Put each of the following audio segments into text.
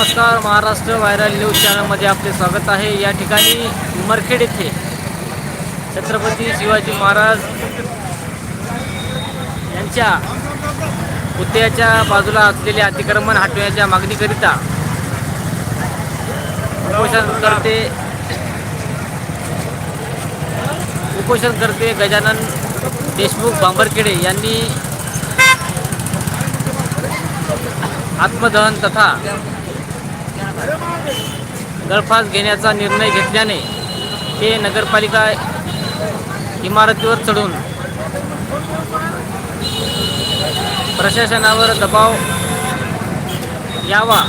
नमस्कार Maharashtra viral news चॅनलमध्ये आपले स्वागत आहे. या ठिकाणी उमरखेड येथे छत्रपती शिवाजी महाराज यांच्या पुतळ्याच्या बाजूला असलेले अतिक्रमण हटवण्याच्या मागणीकरिता उपोषणकर्ते उपोषणकर्ते गजानन देशमुख बांबरखेडे यांनी आत्मदहन तथा गळफास घेण्याचा निर्णय घेतल्याने ते नगरपालिका इमारतीवर चढून प्रशासनावर दबाव यावा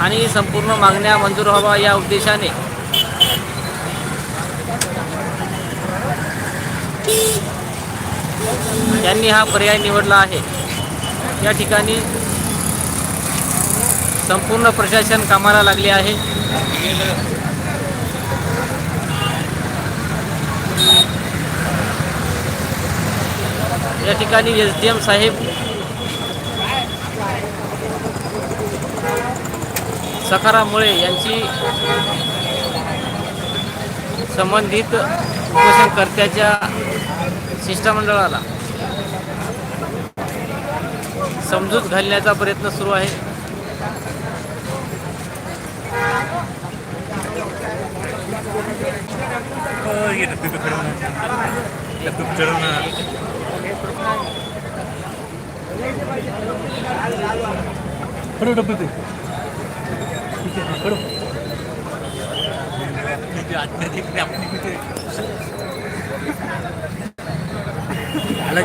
आणि संपूर्ण मागण्या मंजूर व्हावा या उद्देशाने त्यांनी हा पर्याय निवडला आहे. या ठिकाणी संपूर्ण प्रशासन कामाला लागले आहे. या ठिकाणी एस डी एम साहेब सकारामुळे यांची संबंधित उपोषणकर्त्याच्या शिष्टमंडळाला समजूत घालण्याचा प्रयत्न सुरू आहे. ये डब्बे पे खड़ा होना डब्बे पे चढ़ना खड़ो डब्बे पे पीछे हाँ, खड़ो आदमी देख रहे अपने पीछे नाला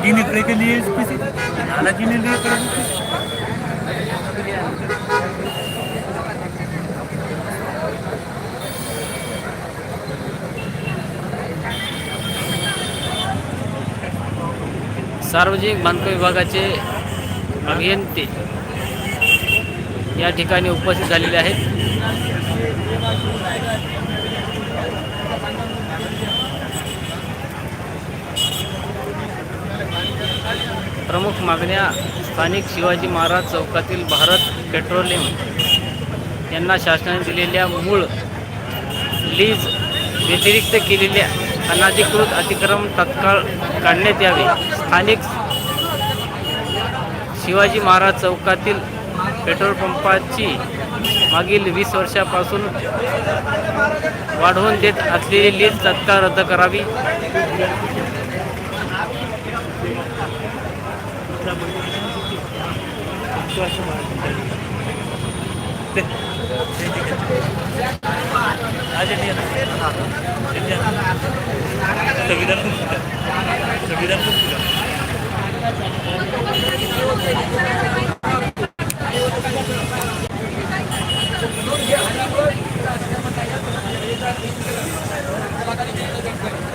लिए इसमें से लिए सार्वजनिक बांधकाम विभागाचे अभियंते या ठिकाणी उपस्थित झालेले आहेत. प्रमुख मागण्या स्थानिक शिवाजी महाराज चौकातील भारत पेट्रोलियम यांना शासनाने दिलेल्या मूळ लीज व्यतिरिक्त केलेल्या अनाधिकृत अतिक्रम तत्काळ काढण्यात यावे. स्थानिक शिवाजी महाराज चौकातील पेट्रोल पंपाची मागील वीस वर्षापासून वाढवून देत असलेली लीज तत्काळ रद्द करावी. संविधान संविधान Thank you.